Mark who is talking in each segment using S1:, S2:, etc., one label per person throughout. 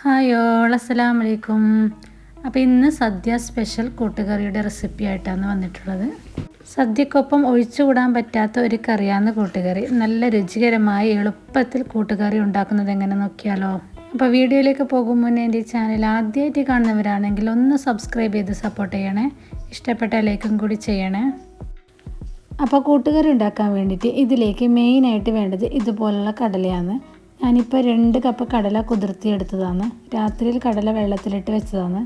S1: Hi all അസ്സലാം വലൈക്കും അപ്പോൾ ഇന്ന് സദ്യ സ്പെഷ്യൽ കൂട്ടുകറിയുടെ റെസിപ്പി ആയിട്ടാണ് വന്നിട്ടുള്ളത്. സദ്യക്കൊപ്പം ഒഴിച്ചുകൂടാൻ പറ്റാത്ത ഒരു കറിയാണ് കൂട്ടുകറി. നല്ല രുചികരമായി എളുപ്പത്തിൽ കൂട്ടുകറി ഉണ്ടാക്കുന്നത് എങ്ങനെ നോക്കിയാലോ? അപ്പോൾ വീഡിയോയിലേക്ക് പോകും മുന്നേ എന്റെ ചാനൽ ആദ്യമായിട്ട് കാണുന്നവരാണെങ്കിൽ ഒന്ന് സബ്സ്ക്രൈബ് ചെയ്ത് സപ്പോർട്ട് ചെയ്യണേ. ഇഷ്ടപ്പെട്ട ലൈക്കും കൂടി ചെയ്യണേ. അപ്പോൾ കൂട്ടുകറി ഉണ്ടാക്കാൻ വേണ്ടിയിട്ട് ഇതിലേക്ക് മെയിനായിട്ട് വേണ്ടത് ഇതുപോലുള്ള കടലയാണ്. ഞാനിപ്പോൾ രണ്ട് കപ്പ് കടല കുതിർത്തിയെടുത്തതാണ്. രാത്രിയിൽ കടല വെള്ളത്തിലിട്ട് വെച്ചതാണ്.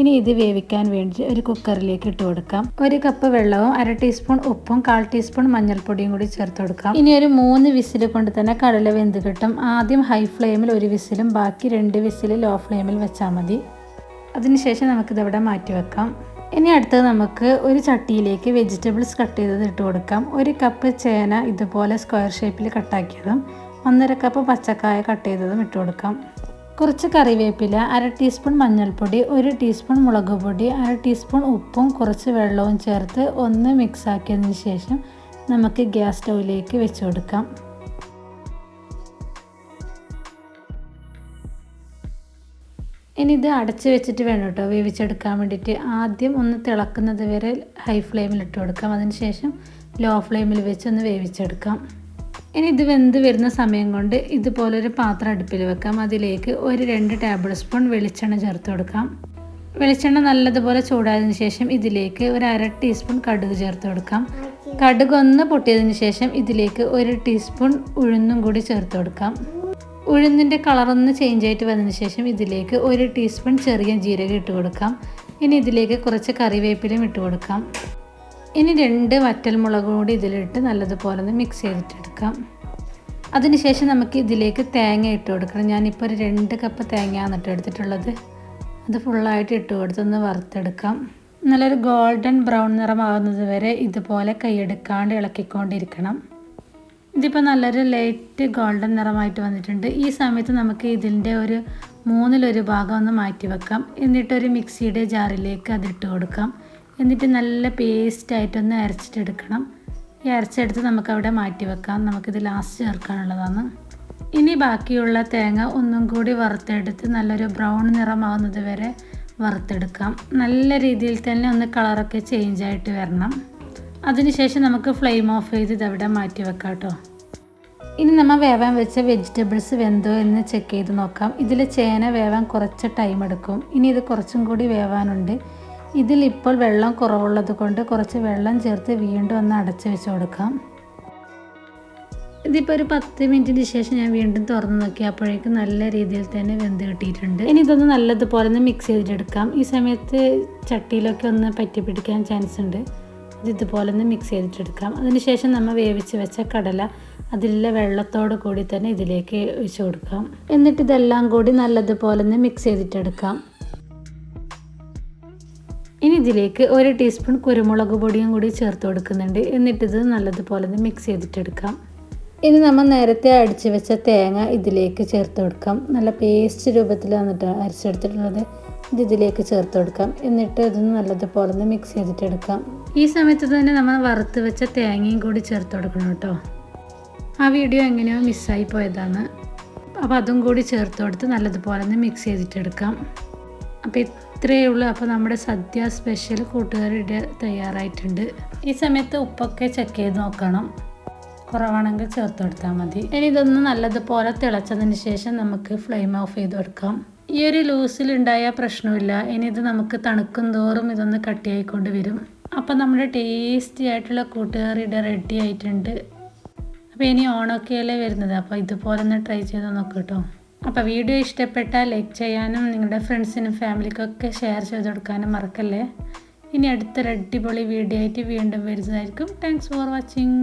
S1: ഇനി ഇത് വേവിക്കാൻ വേണ്ടി ഒരു കുക്കറിലേക്ക് ഇട്ട് കൊടുക്കാം. ഒരു കപ്പ് വെള്ളവും അര ടീസ്പൂൺ ഉപ്പും കാൽ ടീസ്പൂൺ മഞ്ഞൾപ്പൊടിയും കൂടി ചേർത്ത് കൊടുക്കാം. ഇനി ഒരു മൂന്ന് വിസിൽ കൊണ്ട് തന്നെ കടല വെന്ത് കിട്ടും. ആദ്യം ഹൈ ഫ്ലെയിമിൽ ഒരു വിസിലും ബാക്കി രണ്ട് വിസിൽ ലോ ഫ്ലെയിമിൽ വെച്ചാൽ മതി. അതിനുശേഷം നമുക്കിതവിടെ മാറ്റി വെക്കാം. ഇനി അടുത്തത് നമുക്ക് ഒരു ചട്ടിയിലേക്ക് വെജിറ്റബിൾസ് കട്ട് ചെയ്തത് ഇട്ട് കൊടുക്കാം. ഒരു കപ്പ് ചേന ഇതുപോലെ സ്ക്വയർ ഷേപ്പിൽ കട്ടാക്കിയതും ഒന്നര കപ്പ് പച്ചക്കായ കട്ട് ചെയ്തതും ഇട്ട് കൊടുക്കാം. കുറച്ച് കറിവേപ്പില അര ടീസ്പൂൺ മഞ്ഞൾപ്പൊടി ഒരു ടീസ്പൂൺ മുളക് പൊടി അര ടീസ്പൂൺ ഉപ്പും കുറച്ച് വെള്ളവും ചേർത്ത് ഒന്ന് മിക്സ് ആക്കിയതിന് ശേഷം നമുക്ക് ഗ്യാസ് സ്റ്റൗവിലേക്ക് വെച്ച് കൊടുക്കാം. ഇനി ഇത് അടച്ച് വെച്ചിട്ട് വേണം കേട്ടോ വേവിച്ചെടുക്കാൻ വേണ്ടിയിട്ട്. ആദ്യം ഒന്ന് തിളക്കുന്നത് വരെ ഹൈ ഫ്ലെയിമിൽ ഇട്ട് കൊടുക്കാം. അതിനുശേഷം ലോ ഫ്ലെയിമിൽ വെച്ച് ഒന്ന് വേവിച്ചെടുക്കാം. ഇനി ഇത് വെന്ത് വരുന്ന സമയം കൊണ്ട് ഇതുപോലൊരു പാത്രം അടുപ്പിൽ വെക്കാം. അതിലേക്ക് ഒരു രണ്ട് ടേബിൾ സ്പൂൺ വെളിച്ചെണ്ണ ചേർത്ത് കൊടുക്കാം. വെളിച്ചെണ്ണ നല്ലതുപോലെ ചൂടായതിനു ശേഷം ഇതിലേക്ക് ഒരു അര ടീസ്പൂൺ കടുക് ചേർത്ത് കൊടുക്കാം. കടുക് ഒന്ന് പൊട്ടിയതിന് ശേഷം ഇതിലേക്ക് ഒരു ടീസ്പൂൺ ഉഴുന്നും കൂടി ചേർത്ത് കൊടുക്കാം. ഉഴുന്നിന്റെ കളറൊന്ന് ചേഞ്ച് ആയിട്ട് വന്നതിന് ശേഷം ഇതിലേക്ക് ഒരു ടീസ്പൂൺ ചെറിയ ജീരകം ഇട്ട് കൊടുക്കാം. ഇനി ഇതിലേക്ക് കുറച്ച് കറിവേപ്പിലയും ഇട്ട് കൊടുക്കാം. ഇനി രണ്ട് വറ്റൽമുളക് കൂടി ഇതിലിട്ട് നല്ലതുപോലെ ഒന്ന് മിക്സ് ചെയ്തിട്ടെടുക്കാം. അതിനുശേഷം നമുക്ക് ഇതിലേക്ക് തേങ്ങ ഇട്ട് കൊടുക്കണം. ഞാനിപ്പോൾ ഒരു രണ്ട് കപ്പ് തേങ്ങയാണ് ഇട്ട് എടുത്തിട്ടുള്ളത്. അത് ഫുള്ളായിട്ട് ഇട്ട് കൊടുത്തൊന്ന് വറുത്തെടുക്കാം. നല്ലൊരു ഗോൾഡൻ ബ്രൗൺ നിറമാകുന്നത് വരെ ഇതുപോലെ കൈയെടുക്കാണ്ട് ഇളക്കിക്കൊണ്ടിരിക്കണം. ഇതിപ്പോൾ നല്ലൊരു ലൈറ്റ് ഗോൾഡൻ നിറമായിട്ട് വന്നിട്ടുണ്ട്. ഈ സമയത്ത് നമുക്ക് ഇതിന്റെ ഒരു മൂന്നിലൊരു ഭാഗം ഒന്ന് മാറ്റി വെക്കാം എന്നിട്ടൊരു മിക്സിയുടെ ജാറിലേക്ക് അതിട്ട് കൊടുക്കാം. എന്നിട്ട് നല്ല പേസ്റ്റായിട്ടൊന്ന് അരച്ചിട്ടെടുക്കണം. ഈ അരച്ചെടുത്ത് നമുക്കവിടെ മാറ്റി വെക്കാം നമുക്കിത് ലാസ്റ്റ് ചേർക്കാനുള്ളതാണ്. ഇനി ബാക്കിയുള്ള തേങ്ങ ഒന്നും കൂടി വറുത്തെടുത്ത് നല്ലൊരു ബ്രൗൺ നിറമാവുന്നത് വരെ വറുത്തെടുക്കാം. നല്ല രീതിയിൽ തന്നെ ഒന്ന് കളറൊക്കെ ചേഞ്ച് ആയിട്ട് വരണം. അതിനുശേഷം നമുക്ക് ഫ്ലെയിം ഓഫ് ചെയ്ത് ഇതവിടെ മാറ്റി വെക്കാം കേട്ടോ ഇനി നമ്മൾ വേവാൻ വെച്ച വെജിറ്റബിൾസ് വെന്തോ എന്ന് ചെക്ക് ചെയ്ത് നോക്കാം. ഇതിൽ ചേന വേവാൻ കുറച്ച് ടൈം എടുക്കും. ഇനി ഇത് കുറച്ചും കൂടി വേവാനുണ്ട്. ഇതിൽ ഇപ്പോൾ വെള്ളം കുറവുള്ളത് കൊണ്ട് കുറച്ച് വെള്ളം ചേർത്ത് വീണ്ടും ഒന്ന് അടച്ചു വെച്ച് കൊടുക്കാം. ഇതിപ്പോൾ ഒരു പത്ത് മിനിറ്റിന് ശേഷം ഞാൻ വീണ്ടും തുറന്ന് നോക്കി. അപ്പോഴേക്കും നല്ല രീതിയിൽ തന്നെ വെന്ത് കിട്ടിയിട്ടുണ്ട്. ഇനി ഇതൊന്ന് നല്ലതുപോലെ ഒന്ന് മിക്സ് ചെയ്തിട്ടെടുക്കാം ഈ സമയത്ത് ചട്ടിയിലൊക്കെ ഒന്ന് പറ്റി പിടിക്കാൻ ചാൻസ് ഉണ്ട്. ഇത് ഇതുപോലെ ഒന്ന് മിക്സ് ചെയ്തിട്ടെടുക്കാം. അതിനുശേഷം നമ്മൾ വേവിച്ച് വെച്ച കടല അതിലുള്ള വെള്ളത്തോട് കൂടി തന്നെ ഇതിലേക്ക് ഒഴിച്ചു കൊടുക്കാം. എന്നിട്ട് ഇതെല്ലാം കൂടി നല്ലതുപോലെ ഒന്ന് മിക്സ് ചെയ്തിട്ടെടുക്കാം. ഇനി ഇതിലേക്ക് ഒരു ടീസ്പൂൺ കുരുമുളക് പൊടിയും കൂടി ചേർത്ത് കൊടുക്കുന്നുണ്ട്. എന്നിട്ടിത് നല്ലതുപോലെ മിക്സ് ചെയ്തിട്ടെടുക്കാം. ഇനി നമ്മൾ നേരത്തെ അടിച്ചു വെച്ച തേങ്ങ ഇതിലേക്ക് ചേർത്ത് കൊടുക്കാം. നല്ല പേസ്റ്റ് രൂപത്തിൽ വന്നിട്ട് അരച്ചെടുത്തിട്ടുള്ളത്. ഇത് ഇതിലേക്ക് ചേർത്ത് കൊടുക്കാം. എന്നിട്ട് ഇതൊന്ന് നല്ലതുപോലെ ഒന്ന് മിക്സ് ചെയ്തിട്ടെടുക്കാം. ഈ സമയത്ത് തന്നെ നമ്മൾ വറുത്ത് വെച്ച തേങ്ങയും കൂടി ചേർത്ത് കൊടുക്കണം കേട്ടോ. ആ വീഡിയോ എങ്ങനെയോ മിസ്സായി പോയതാണ്. അപ്പോൾ അതും കൂടി ചേർത്ത് കൊടുത്ത് നല്ലതുപോലെ ഒന്ന് മിക്സ് ചെയ്തിട്ടെടുക്കാം. അപ്പോൾ ഇത്രയേ ഉള്ളൂ. അപ്പോൾ നമ്മുടെ സദ്യ സ്പെഷ്യൽ കൂട്ടുകാരുടെ തയ്യാറായിട്ടുണ്ട്. ഈ സമയത്ത് ഉപ്പൊക്കെ ചെക്ക് ചെയ്ത് നോക്കണം. കുറവാണെങ്കിൽ ചേർത്ത് കൊടുത്താൽ മതി. ഇനി ഇതൊന്ന് നല്ലതുപോലെ തിളച്ചതിന് ശേഷം നമുക്ക് ഫ്ലെയിം ഓഫ് ചെയ്ത് കൊടുക്കാം. ഈ ഒരു ലൂസിലുണ്ടായ പ്രശ്നമില്ല. ഇനി ഇത് നമുക്ക് തണുക്കും തോറും ഇതൊന്ന് കട്ടിയായിക്കൊണ്ട് വരും. അപ്പോൾ നമ്മുടെ ടേസ്റ്റി ആയിട്ടുള്ള കൂട്ടുകാരിയുടെ റെഡി ആയിട്ടുണ്ട്. അപ്പോൾ ഇനി ഓണൊക്കെയല്ലേ വരുന്നത്? അപ്പോൾ ഇതുപോലെ ഒന്ന് ട്രൈ ചെയ്ത് നോക്കാം കേട്ടോ. അപ്പോൾ വീഡിയോ ഇഷ്ടപ്പെട്ടാൽ ലൈക്ക് ചെയ്യാനും നിങ്ങളുടെ ഫ്രണ്ട്സിനും ഫാമിലിക്കൊക്കെ ഷെയർ ചെയ്ത് കൊടുക്കാനും മറക്കല്ലേ? ഇനി അടുത്തൊരു അടിപൊളി വീഡിയോ ആയിട്ട് വീണ്ടും വരുന്നതായിരിക്കും. Thanks for watching